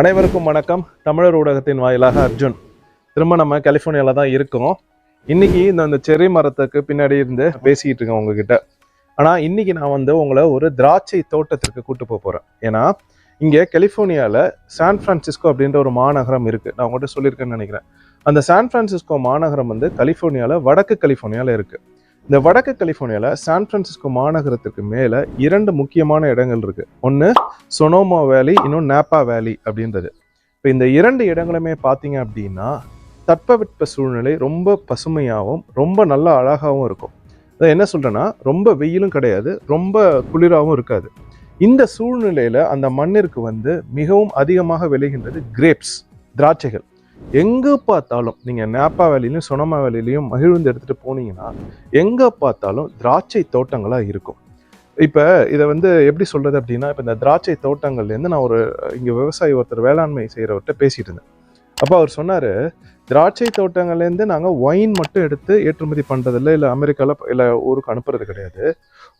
அனைவருக்கும் வணக்கம். தமிழர் ஊடகத்தின் வாயிலாக அர்ஜுன். திரும்ப நம்ம கலிஃபோர்னியாவில் தான் இருக்கோம். இன்னைக்கு இந்த அந்த செர்ரி மரத்துக்கு பின்னாடி இருந்து பேசிக்கிட்டு இருக்கேன் உங்ககிட்ட. ஆனால் இன்னைக்கு நான் வந்து உங்களை ஒரு திராட்சை தோட்டத்திற்கு கூட்டு போக போகிறேன் ஏன்னா இங்கே கலிஃபோர்னியாவில் சான் ஃப்ரான்சிஸ்கோ அப்படின்ற ஒரு மாநகரம் இருக்குது நான் உங்கள்கிட்ட சொல்லியிருக்கேன்னு நினைக்கிறேன். அந்த சான் ஃப்ரான்சிஸ்கோ மாநகரம் வந்து கலிஃபோர்னியாவில் வடக்கு கலிஃபோர்னியாவில் இருக்குது இந்த வடக்கு கலிஃபோர்னியாவில் சான் பிரான்சிஸ்கோ மாநகரத்துக்கு மேலே இரண்டு முக்கியமான இடங்கள் இருக்குது ஒன்று சொனோமா வேலி இன்னும் நேப்பா வேலி அப்படின்றது. இப்போ இந்த இரண்டு இடங்களுமே பார்த்தீங்க அப்படின்னா தட்பவெட்ப சூழ்நிலை ரொம்ப பசுமையாகவும் ரொம்ப நல்ல அழகாகவும் இருக்கும். அதை என்ன சொல்கிறேன்னா ரொம்ப வெயிலும் கிடையாது ரொம்ப குளிராகவும் இருக்காது. இந்த சூழ்நிலையில் அந்த மண்ணிற்கு வந்து மிகவும் அதிகமாக விளைகின்றது கிரேப்ஸ் திராட்சைகள். எங்கே பார்த்தாலும் நீங்கள் நேப்பா வேலையிலையும் சுனமா வேலையிலையும் மகிழ்ந்து எடுத்துகிட்டு போனீங்கன்னா எங்கே பார்த்தாலும் திராட்சை தோட்டங்களாக இருக்கும். இப்போ இதை வந்து எப்படி சொல்கிறது அப்படின்னா இப்போ இந்த திராட்சை தோட்டங்கள்லேருந்து நான் ஒரு இங்கே விவசாயி ஒருத்தர் வேளாண்மை செய்கிறவர்கிட்ட பேசிகிட்டு இருந்தேன். அப்போ அவர் சொன்னார் திராட்சை தோட்டங்கள்லேருந்து நாங்கள் ஒயின் மட்டும் எடுத்து ஏற்றுமதி பண்ணுறதில்ல இல்லை அமெரிக்காவில் இல்லை ஊருக்கு அனுப்புறது கிடையாது.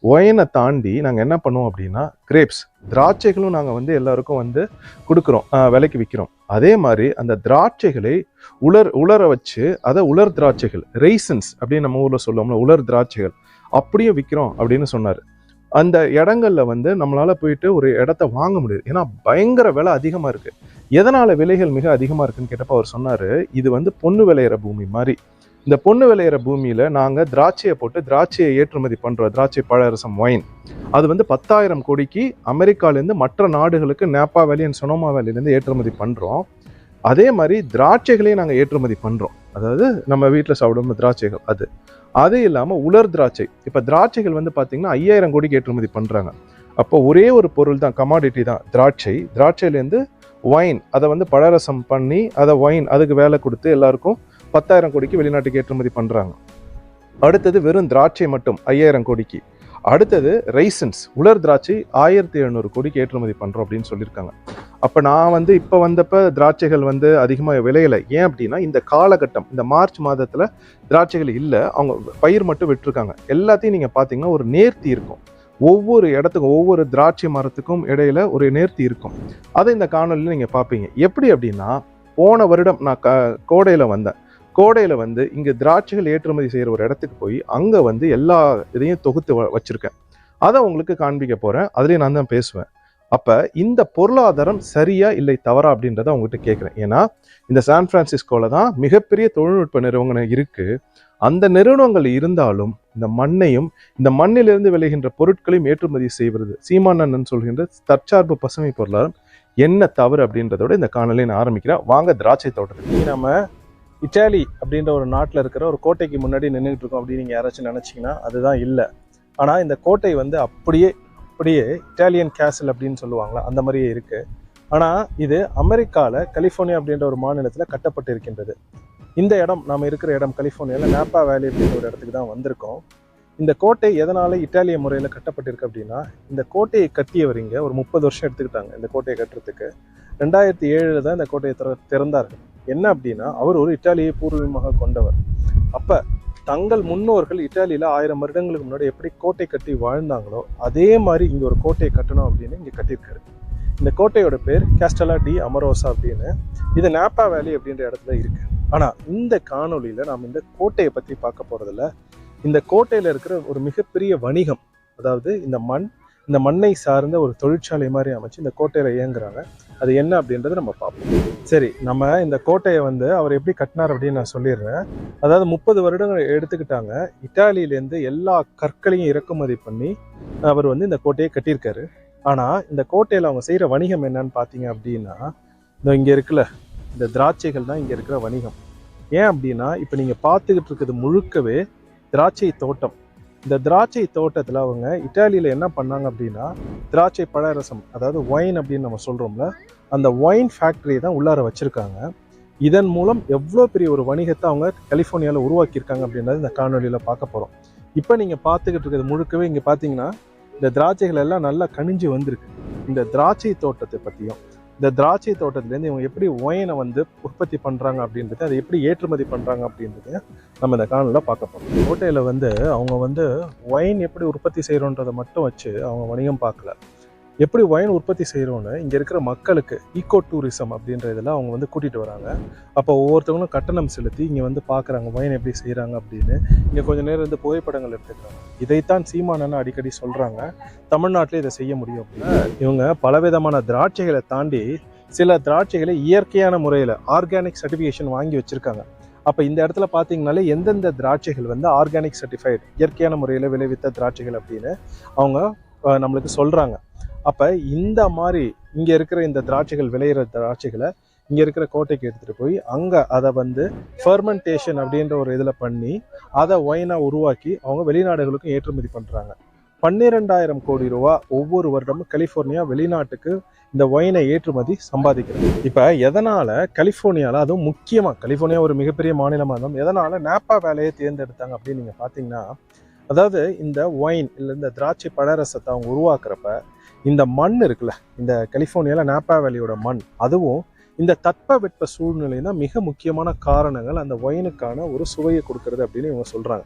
ஒயினை தாண்டி நாங்கள் என்ன பண்ணுவோம் அப்படின்னா கிரேப்ஸ் திராட்சைகளும் நாங்கள் வந்து எல்லாருக்கும் வந்து கொடுக்குறோம் விலைக்கு விற்கிறோம் அதே மாதிரி அந்த திராட்சைகளை உலர் உலர வச்சு அதை உலர் திராட்சைகள் ரெய்சன்ஸ் அப்படின்னு நம்ம ஊரில் சொல்லுவோம்ல உலர் திராட்சைகள் அப்படியே விற்கிறோம் அப்படின்னு சொன்னார். அந்த இடங்களில் வந்து நம்மளால் போயிட்டு ஒரு இடத்த வாங்க முடியாது. ஏன்னா பயங்கர விலை அதிகமாக இருக்குது எதனால் விலைகள் மிக அதிகமாக இருக்குன்னு கேட்டப்ப அவர் சொன்னார் இது வந்து பொண்ணு விளையிற பூமி மாதிரி. இந்த பொண்ணு விளையிற பூமியில் நாங்கள் திராட்சையை போட்டு திராட்சையை ஏற்றுமதி பண்ணுறோம் திராட்சை பழரசம் ஒயின் அது வந்து பத்தாயிரம் கோடிக்கு அமெரிக்காலேருந்து மற்ற நாடுகளுக்கு நேப்பா வேலி அண்ட் சொனோமா வேலிலேருந்து ஏற்றுமதி பண்ணுறோம் அதே மாதிரி திராட்சைகளையும் நாங்கள் ஏற்றுமதி பண்ணுறோம் அதாவது நம்ம வீட்டில் சாப்பிடும் திராட்சைகள் அது. அது இல்லாமல் உலர் திராட்சை. இப்போ திராட்சைகள் வந்து பார்த்தீங்கன்னா ஐயாயிரம் கோடிக்கு ஏற்றுமதி பண்ணுறாங்க அப்போ ஒரே ஒரு பொருள் தான் கமாடிட்டி தான் திராட்சை. திராட்சையிலேருந்து ஒயின் அதை வந்து பழரசம் பண்ணி அதை ஒயின் அதுக்கு வேலை கொடுத்து எல்லாருக்கும் பத்தாயிரம் கோடிக்கு வெளிநாட்டுக்கு ஏற்றுமதி பண்ணுறாங்க அடுத்தது வெறும் திராட்சை மட்டும் ஐயாயிரம் கோடிக்கு. அடுத்தது ரைசன்ஸ் உலர் திராட்சை ஆயிரத்தி எழுநூறு கோடிக்கு ஏற்றுமதி பண்ணுறோம் அப்படின்னு சொல்லியிருக்காங்க. அப்போ நான் வந்து இப்போ வந்தப்ப திராட்சைகள் வந்து அதிகமாக விளையலை. ஏன் அப்படின்னா இந்த காலகட்டம் இந்த மார்ச் மாதத்தில் திராட்சைகள் இல்லை அவங்க பயிர் மட்டும் விட்டுருக்காங்க. எல்லாத்தையும் நீங்கள் பார்த்தீங்கன்னா ஒரு நேர்த்தி இருக்கும். ஒவ்வொரு இடத்துக்கும் ஒவ்வொரு திராட்சை மரத்துக்கும் இடையில ஒரு நேர்த்தி இருக்கும். அதை இந்த காணொலியில் நீங்கள் பார்ப்பீங்க எப்படி அப்படின்னா போன வருடம் நான் க கோடையில் வந்தேன். கோடையில் வந்து இங்கே திராட்சைகள் ஏற்றுமதி செய்கிற ஒரு இடத்துக்கு போய் அங்கே வந்து எல்லா இதையும் தொகுத்து வ- வச்சுருக்கேன். அதை உங்களுக்கு காண்பிக்க போகிறேன் அதுலேயும் நான் தான் பேசுவேன். அப்போ இந்த பொருளாதாரம் சரியா இல்லை தவறா அப்படின்றத உங்ககிட்ட கேட்குறேன். ஏன்னா இந்த சான் பிரான்சிஸ்கோவில் தான் மிகப்பெரிய தொழில்நுட்ப நிறுவனம் இருக்குது அந்த நிறுவனங்கள் இருந்தாலும் இந்த மண்ணையும் இந்த மண்ணிலிருந்து விளைகின்ற பொருட்களையும் ஏற்றுமதி செய்வது சீமானன் சொல்கின்ற தற்சார்பு பசுமை பொருளாதாரம் என்ன தவறு அப்படின்றதோட இந்த காணொலியை நான் ஆரம்பிக்கிறேன். வாங்க திராட்சை தோட்டத்துக்கு. நம்ம இட்டாலி அப்படின்ற ஒரு நாட்டில் இருக்கிற ஒரு கோட்டைக்கு முன்னாடி நின்றுட்டு இருக்கோம் அப்படின்னு நீங்கள் யாராச்சும் நினச்சிங்கன்னா அதுதான் இல்லை. ஆனால் இந்த கோட்டை வந்து அப்படியே அப்படியே இட்டாலியன் கேசல் அப்படின்னு சொல்லுவாங்களா அந்த மாதிரியே இருக்குது ஆனால் இது அமெரிக்காவில் கலிஃபோர்னியா அப்படின்ற ஒரு மாநிலத்தில் கட்டப்பட்டிருக்கின்றது. இந்த இடம் நாம் இருக்கிற இடம் கலிஃபோர்னியாவில் நேப்பா வேலி அப்படின்ற ஒரு இடத்துக்கு தான் வந்திருக்கோம். இந்த கோட்டை எதனால் இட்டாலிய முறையில் கட்டப்பட்டிருக்கு அப்படின்னா இந்த கோட்டையை கட்டியவரிங்க ஒரு முப்பது வருஷம் எடுத்துக்கிட்டாங்க இந்த கோட்டையை கட்டுறதுக்கு. ரெண்டாயிரத்தி ஏழில் தான் இந்த கோட்டையை திற திறந்தார்கள். என்ன அப்படின்னா அவர் ஒரு இட்டாலியை பூர்வீகமாக கொண்டவர். அப்போ தங்கள் முன்னோர்கள் இட்டாலியில் ஆயிரம் வருடங்களுக்கு முன்னாடி எப்படி கோட்டை கட்டி வாழ்ந்தாங்களோ அதே மாதிரி இங்கே ஒரு கோட்டையை கட்டணும் அப்படின்னு இங்கே கட்டியிருக்காரு. இந்த கோட்டையோட பேர் கேஸ்டலா டி அமரோசா அப்படின்னு. இது நாப்பா வேலி அப்படின்ற இடத்துல இருக்கு. ஆனால் இந்த காணொலியில் நாம் இந்த கோட்டையை பற்றி பார்க்க போகிறதில்ல இந்த கோட்டையில் இருக்கிற ஒரு மிகப்பெரிய வணிகம் அதாவது இந்த மண் இந்த மண்ணை சார்ந்த ஒரு தொழிற்சாலை மாதிரி அமைச்சு இந்த கோட்டையில இயங்குறாங்க. அது என்ன அப்படின்றத நம்ம பார்ப்போம். சரி நம்ம இந்த கோட்டையை வந்து அவர் எப்படி கட்டினார் அப்படின்னு நான் சொல்லிடுறேன். அதாவது முப்பது வருடங்கள் எடுத்துக்கிட்டாங்க. இத்தாலியிலேருந்து எல்லா கற்களையும் இறக்குமதி பண்ணி அவர் வந்து இந்த கோட்டையை கட்டியிருக்காரு. ஆனால் இந்த கோட்டையில் அவங்க செய்கிற வணிகம் என்னன்னு பார்த்தீங்க அப்படின்னா இந்த இங்கே இருக்குல்ல இந்த திராட்சைகள் தான் இங்கே இருக்கிற வணிகம். ஏன் அப்படின்னா இப்போ நீங்கள் பார்த்துக்கிட்டு இருக்கிறது முழுக்கவே திராட்சை தோட்டம். இந்த திராட்சை தோட்டத்தில் அவங்க இட்டாலியில் என்ன பண்ணாங்க அப்படின்னா திராட்சை பழரசம் அதாவது ஒயின் அப்படின்னு நம்ம சொல்கிறோம்ல அந்த ஒயின் ஃபேக்ட்ரியை தான் உள்ளார வச்சுருக்காங்க. இதன் மூலம் எவ்வளோ பெரிய ஒரு வணிகத்தை அவங்க கலிஃபோர்னியாவில் உருவாக்கியிருக்காங்க அப்படின்றது இந்த காணொலியில் பார்க்க போகிறோம் இப்போ நீங்கள் பார்த்துக்கிட்டு இருக்கிறது முழுக்கவே இங்கே பார்த்தீங்கன்னா இந்த திராட்சைகள் எல்லாம் நல்லா கணிஞ்சு வந்திருக்கு. இந்த திராட்சை தோட்டத்தை பற்றியும் இந்த திராட்சை தோட்டத்துலேருந்து இவங்க எப்படி ஒயினை வந்து உற்பத்தி பண்ணுறாங்க அப்படின்றது அதை எப்படி ஏற்றுமதி பண்ணுறாங்க அப்படின்றது நம்ம இந்த காணொலியில் பார்க்க போகிறோம் கோட்டையில் வந்து அவங்க வந்து ஒயின் எப்படி உற்பத்தி செய்கிறோன்றதை மட்டும் வச்சு அவங்க வணிகம் பார்க்கல. எப்படி ஒயின் உற்பத்தி செய்கிறோன்னு இங்கே இருக்கிற மக்களுக்கு ஈகோ டூரிசம் அப்படின்ற இதில் அவங்க வந்து கூட்டிகிட்டு வராங்க. அப்போ ஒவ்வொருத்தவங்களும் கட்டணம் செலுத்தி இங்கே வந்து பார்க்குறாங்க ஒயின் எப்படி செய்கிறாங்க அப்படின்னு. இங்கே கொஞ்சம் நேரம் இருந்து புகைப்படங்கள் எடுத்துக்கிறாங்க. இதைத்தான் சீமானன்னு அடிக்கடி சொல்கிறாங்க தமிழ்நாட்டில் இதை செய்ய முடியும் அப்படின்னா. இவங்க பலவிதமான திராட்சைகளை தாண்டி சில திராட்சைகளை இயற்கையான முறையில் ஆர்கானிக் சர்டிஃபிகேஷன் வாங்கி வச்சுருக்காங்க. அப்போ இந்த இடத்துல பார்த்தீங்கனாலே எந்தெந்த திராட்சைகள் வந்து ஆர்கானிக் சர்டிஃபைடு இயற்கையான முறையில் விளைவித்த திராட்சைகள் அப்படின்னு அவங்க நம்மளுக்கு சொல்கிறாங்க அப்போ இந்த மாதிரி இங்கே இருக்கிற இந்த திராட்சைகள் விளையிற திராட்சைகளை இங்கே இருக்கிற கோட்டைக்கு எடுத்துகிட்டு போய் அங்கே அதை வந்து ஃபெர்மெண்டேஷன் அப்படின்ற ஒரு இதில் பண்ணி அதை ஒயினாக உருவாக்கி அவங்க வெளிநாடுகளுக்கும் ஏற்றுமதி பண்ணுறாங்க பன்னிரெண்டாயிரம் கோடி ரூபா ஒவ்வொரு வருடமும் கலிஃபோர்னியா வெளிநாட்டுக்கு இந்த ஒயினை ஏற்றுமதி சம்பாதிக்கிறது. இப்போ எதனால் கலிஃபோர்னியாவில் அதுவும் முக்கியமாக கலிஃபோர்னியா ஒரு மிகப்பெரிய மாநிலமாக இருந்தாலும் எதனால் நேப்பா வேலையை தேர்ந்தெடுத்தாங்க அப்படின்னு நீங்கள் பார்த்தீங்கன்னா அதாவது இந்த ஒயின் இல்லை இந்த திராட்சை பழரசத்தை அவங்க உருவாக்குறப்ப இந்த மண் இருக்குல்ல இந்த கலிஃபோர்னியாவில் நாப்பா வேலியோட மண் அதுவும் இந்த தட்பவெட்ப சூழ்நிலை தான் மிக முக்கியமான காரணங்கள் அந்த ஒயினுக்கான ஒரு சுவையை கொடுக்கறது அப்படின்னு இவங்க சொல்கிறாங்க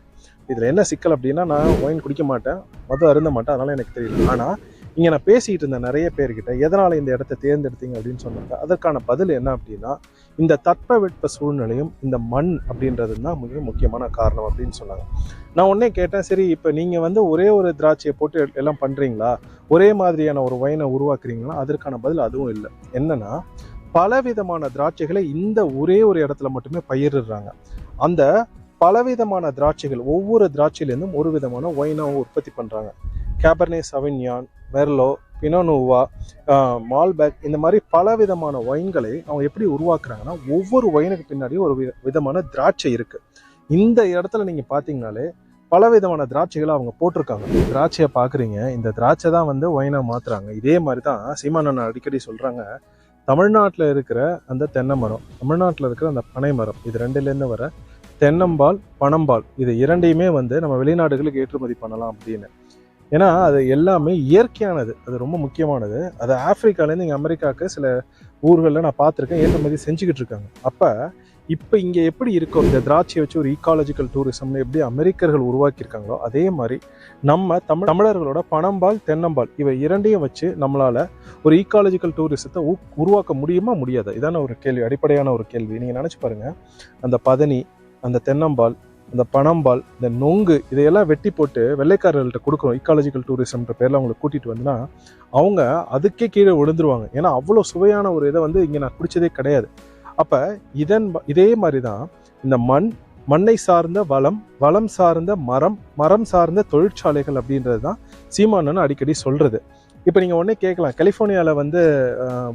இதில் என்ன சிக்கல் அப்படின்னா நான் ஒயின் குடிக்க மாட்டேன் மது அருந்த மாட்டேன் அதனால் எனக்கு தெரியல. ஆனால் இங்கே நான் பேசிக்கிட்டு இருந்த நிறைய பேர்கிட்ட எதனால் இந்த இடத்த தேர்ந்தெடுத்தீங்க? அப்படின்னு சொன்னாங்க அதற்கான பதில் என்ன அப்படின்னா இந்த தட்பவெட்ப சூழ்நிலையும் இந்த மண் அப்படின்றது தான் மிக முக்கியமான காரணம் அப்படின்னு சொன்னாங்க. நான் உடனே கேட்டேன் சரி இப்போ நீங்கள் வந்து ஒரே ஒரு திராட்சையை போட்டு எல்லாம் பண்ணுறீங்களா ஒரே மாதிரியான ஒரு ஒயினை உருவாக்குறீங்களா? அதற்கான பதில் அதுவும் இல்லை. என்னென்னா பலவிதமான திராட்சைகளை இந்த ஒரே ஒரு இடத்துல மட்டுமே பயிரிடுறாங்க. அந்த பலவிதமான திராட்சைகள் ஒவ்வொரு திராட்சையிலேருந்தும் ஒரு விதமான ஒயினாவும் உற்பத்தி பண்ணுறாங்க கேபர்னே சவின்யான் மெர்லோ பினோனோவா மால்பேக் இந்த மாதிரி பல விதமான ஒயின்களை அவங்க எப்படி உருவாக்குறாங்கன்னா ஒவ்வொரு ஒயினுக்கு பின்னாடியும் ஒரு விதமான திராட்சை இருக்குது இந்த இடத்துல நீங்கள் பார்த்தீங்கனாலே பல விதமான திராட்சைகளை அவங்க போட்டிருக்காங்க. திராட்சையை பார்க்குறீங்க இந்த திராட்சை தான் வந்து ஒயினா மாற்றுறாங்க இதே மாதிரி தான் சீமானண்ணா அடிக்கடி சொல்கிறாங்க தமிழ்நாட்டில் இருக்கிற அந்த தென்னை மரம் தமிழ்நாட்டில் இருக்கிற அந்த பனை மரம் இது ரெண்டுலேருந்து வர தென்னம்பால் பனம்பால் இது இரண்டையுமே வந்து நம்ம வெளிநாடுகளுக்கு ஏற்றுமதி பண்ணலாம் அப்படின்னு. ஏன்னா அது எல்லாமே இயற்கையானது. அது ரொம்ப முக்கியமானது. அது ஆப்பிரிக்காலேருந்து இங்கே அமெரிக்காவுக்கு சில ஊர்களில் நான் பார்த்துருக்கேன். ஏற்றுமதி செஞ்சுக்கிட்டு இருக்காங்க. அப்போ இப்போ இங்கே எப்படி இருக்கோ இந்த திராட்சையை வச்சு ஒரு ஈக்காலஜிக்கல் டூரிசம்னு எப்படி அமெரிக்கர்கள் உருவாக்கியிருக்காங்களோ அதே மாதிரி நம்ம தமிழ் தமிழர்களோட பணம்பால் தென்னம்பால் இவை இரண்டையும் வச்சு நம்மளால் ஒரு ஈக்காலஜிக்கல் டூரிசத்தை உ- உருவாக்க முடியுமா முடியாதா? இதான ஒரு கேள்வி அடிப்படையான ஒரு கேள்வி. நீங்கள் நினச்சி பாருங்கள் அந்த பதனி அந்த தென்னம்பால் அந்த பணம்பால் இந்த நொங்கு இதையெல்லாம் வெட்டி போட்டு வெள்ளைக்காரர்கள்ட்ட கொடுக்குறோம் இக்காலஜிக்கல் டூரிசம்ன்ற பேரில் அவங்களை கூட்டிகிட்டு வந்தோன்னா அவங்க அதுக்கே கீழே விழுந்துருவாங்க. ஏன்னா அவ்வளோ சுவையான ஒரு இதை வந்து இங்கே நான் குடித்ததே கிடையாது. அப்போ இதன் இதே மாதிரி தான் இந்த மண் மண்ணை சார்ந்த வளம் வளம் சார்ந்த மரம் மரம் சார்ந்த தொழிற்சாலைகள் அப்படின்றது தான் சீமானன்னு அடிக்கடி சொல்கிறது இப்போ நீங்கள் ஒன்றே கேட்கலாம். கலிஃபோர்னியாவில் வந்து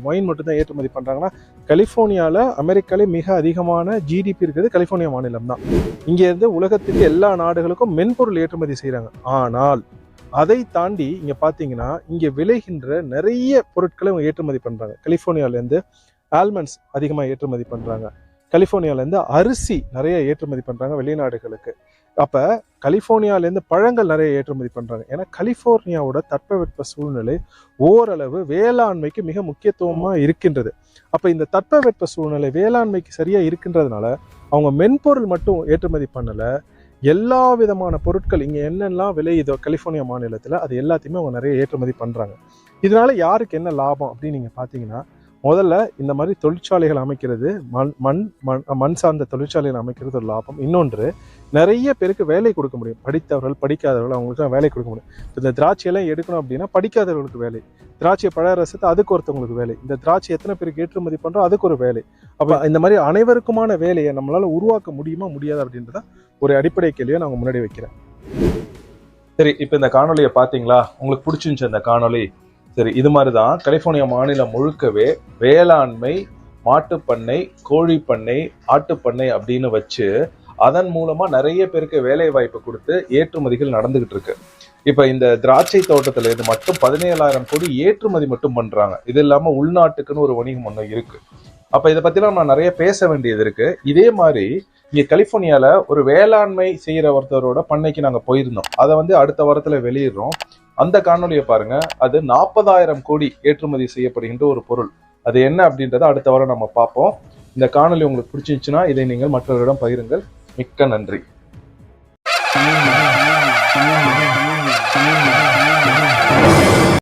ஒயின் மட்டும்தான் ஏற்றுமதி பண்ணுறாங்கன்னா கலிஃபோர்னியாவில் அமெரிக்காலே மிக அதிகமான ஜிடிபி இருக்கிறது கலிஃபோர்னியா மாநிலம் தான். இங்கேருந்து உலகத்துக்கு எல்லா நாடுகளுக்கும் மென்பொருள் ஏற்றுமதி செய்கிறாங்க ஆனால் அதை தாண்டி இங்கே பார்த்தீங்கன்னா இங்கே விளைகின்ற நிறைய பொருட்களை ஏற்றுமதி பண்ணுறாங்க கலிஃபோர்னியாவிலேருந்து ஆல்மண்ட்ஸ் அதிகமாக ஏற்றுமதி பண்ணுறாங்க கலிஃபோர்னியாவிலேருந்து அரிசி நிறைய ஏற்றுமதி பண்ணுறாங்க வெளிநாடுகளுக்கு. அப்போ கலிஃபோர்னியாவிலேருந்து பழங்கள் நிறைய ஏற்றுமதி பண்ணுறாங்க ஏன்னா கலிஃபோர்னியாவோட தட்பவெட்ப சூழ்நிலை ஓரளவு வேளாண்மைக்கு மிக முக்கியத்துவமாக இருக்கின்றது. அப்போ இந்த தட்பவெட்ப சூழ்நிலை வேளாண்மைக்கு சரியாக இருக்கின்றதுனால அவங்க மென்பொருள் மட்டும் ஏற்றுமதி பண்ணலை. எல்லா விதமான பொருட்கள் இங்கே என்னெல்லாம் விளையுதோ கலிஃபோர்னியா மாநிலத்தில் அது எல்லாத்தையுமே அவங்க நிறைய ஏற்றுமதி பண்ணுறாங்க இதனால யாருக்கு என்ன லாபம் அப்படின்னு நீங்கள் பார்த்தீங்கன்னா முதல்ல இந்த மாதிரி தொழிற்சாலைகள் அமைக்கிறது மண் மண் மண் மண் சார்ந்த தொழிற்சாலைகள் அமைக்கிறது ஒரு லாபம். இன்னொன்று நிறைய பேருக்கு வேலை கொடுக்க முடியும். படித்தவர்கள் படிக்காதவர்கள் அவங்களுக்கு வேலை கொடுக்க முடியும். இந்த திராட்சையெல்லாம் எடுக்கணும் அப்படின்னா படிக்காதவர்களுக்கு வேலை. திராட்சை பழ ரசத்தை அதுக்கு ஒருத்தவங்களுக்கு வேலை. இந்த திராட்சை எத்தனை பேருக்கு ஏற்றுமதி பண்ணுறோம் அதுக்கு ஒரு வேலை. அப்போ இந்த மாதிரி அனைவருக்குமான வேலையை நம்மளால உருவாக்க முடியுமா முடியாது அப்படின்றத ஒரு அடிப்படை கேள்வியை உங்க முன்னாடி வைக்கிறேன். சரி இப்போ இந்த காணொலியை பார்த்தீங்களா? உங்களுக்கு பிடிச்சிருந்துச்சு அந்த காணொளி. சரி இது மாதிரி தான் கலிஃபோர்னியா மாநிலம் முழுக்கவே வேளாண்மை மாட்டுப்பண்ணை கோழிப்பண்ணை ஆட்டுப்பண்ணை அப்படின்னு வச்சு அதன் மூலமா நிறைய பேருக்கு வேலை வாய்ப்பு கொடுத்து ஏற்றுமதிகள் நடந்துகிட்டு இருக்கு. இப்ப இந்த திராட்சை தோட்டத்துல இது மட்டும் பதினேழாயிரம் கோடி ஏற்றுமதி மட்டும் பண்றாங்க. இது இல்லாம உள்நாட்டுக்குன்னு ஒரு வணிகம் ஒன்று இருக்கு. அப்ப இதை பத்திலாம் நான் நிறைய பேச வேண்டியது இருக்கு. இதே மாதிரி இங்க கலிபோர்னியால ஒரு வேளாண்மை செய்யற ஒருத்தரோட பண்ணைக்கு நாங்க போயிருந்தோம். அதை வந்து அடுத்த வாரத்துல வெளியிடுறோம். அந்த காணொலியை பாருங்க. அது நாற்பதாயிரம் கோடி ஏற்றுமதி செய்யப்படுகின்ற ஒரு பொருள். அது என்ன அப்படின்றத அடுத்த வாரம் நம்ம பார்ப்போம். இந்த காணொலி உங்களுக்கு பிடிச்சிருந்துச்சுன்னா இதை நீங்கள் மற்றவர்களிடம் பகிருங்கள். மிக்க நன்றி. Thank you.